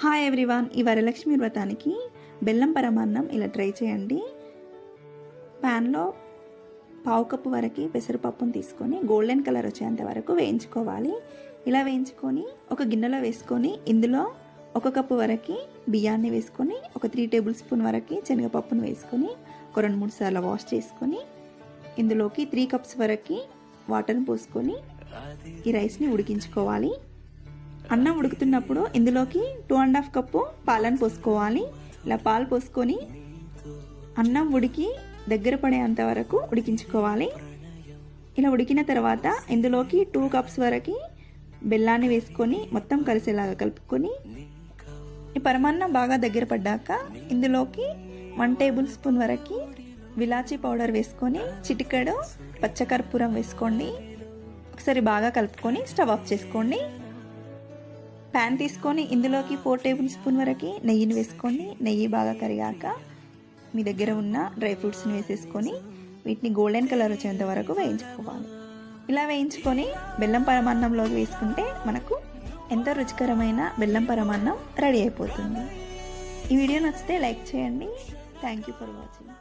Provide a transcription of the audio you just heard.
Hi everyone ఈ వరలక్ష్మి వ్రతానికి బెల్లం పరమాన్నం ఇలా ట్రై చేయండి. ప్యాన్లో పావు కప్పు వరకు పెసరపప్పును తీసుకొని గోల్డెన్ కలర్ వచ్చేంత వరకు వేయించుకోవాలి. ఇలా వేయించుకొని ఒక గిన్నెలో వేసుకొని ఇందులో ఒక కప్పు వరకు బియ్యాన్ని వేసుకొని ఒక త్రీ టేబుల్ స్పూన్ వరకు శనగపప్పును వేసుకొని ఒక రెండు మూడు సార్లు వాష్ చేసుకొని ఇందులోకి త్రీ కప్స్ వరకు వాటర్ని పోసుకొని ఈ రైస్ని ఉడికించుకోవాలి. అన్నం ఉడుకుతున్నప్పుడు ఇందులోకి టూ అండ్ హాఫ్ కప్పు పాలను పోసుకోవాలి. ఇలా పాలు పోసుకొని అన్నం ఉడికి దగ్గర పడేంత వరకు ఉడికించుకోవాలి. ఇలా ఉడికిన తర్వాత ఇందులోకి టూ కప్స్ వరకు బెల్లాన్ని వేసుకొని మొత్తం కలిసేలాగా కలుపుకొని ఈ పరమాన్నం బాగా దగ్గర పడ్డాక ఇందులోకి వన్ టేబుల్ స్పూన్ వరకు విలాచీ పౌడర్ వేసుకొని చిటికెడు పచ్చకర్పూరం వేసుకోండి. ఒకసారి బాగా కలుపుకొని స్టవ్ ఆఫ్ చేసుకోండి. ప్యాన్ తీసుకొని ఇందులోకి ఫోర్ టేబుల్ స్పూన్ వరకు నెయ్యిని వేసుకోండి నెయ్యి బాగా కరిగాక మీ దగ్గర ఉన్న డ్రై ఫ్రూట్స్ని వేసేసుకొని వీటిని గోల్డెన్ కలర్ వచ్చేంత వరకు వేయించుకోవాలి. ఇలా వేయించుకొని బెల్లం పరమాన్నంలోకి వేసుకుంటే మనకు ఎంతో రుచికరమైన బెల్లం పరమాన్నం రెడీ అయిపోతుంది. ఈ వీడియో నచ్చితే లైక్ చేయండి. Thank you for watching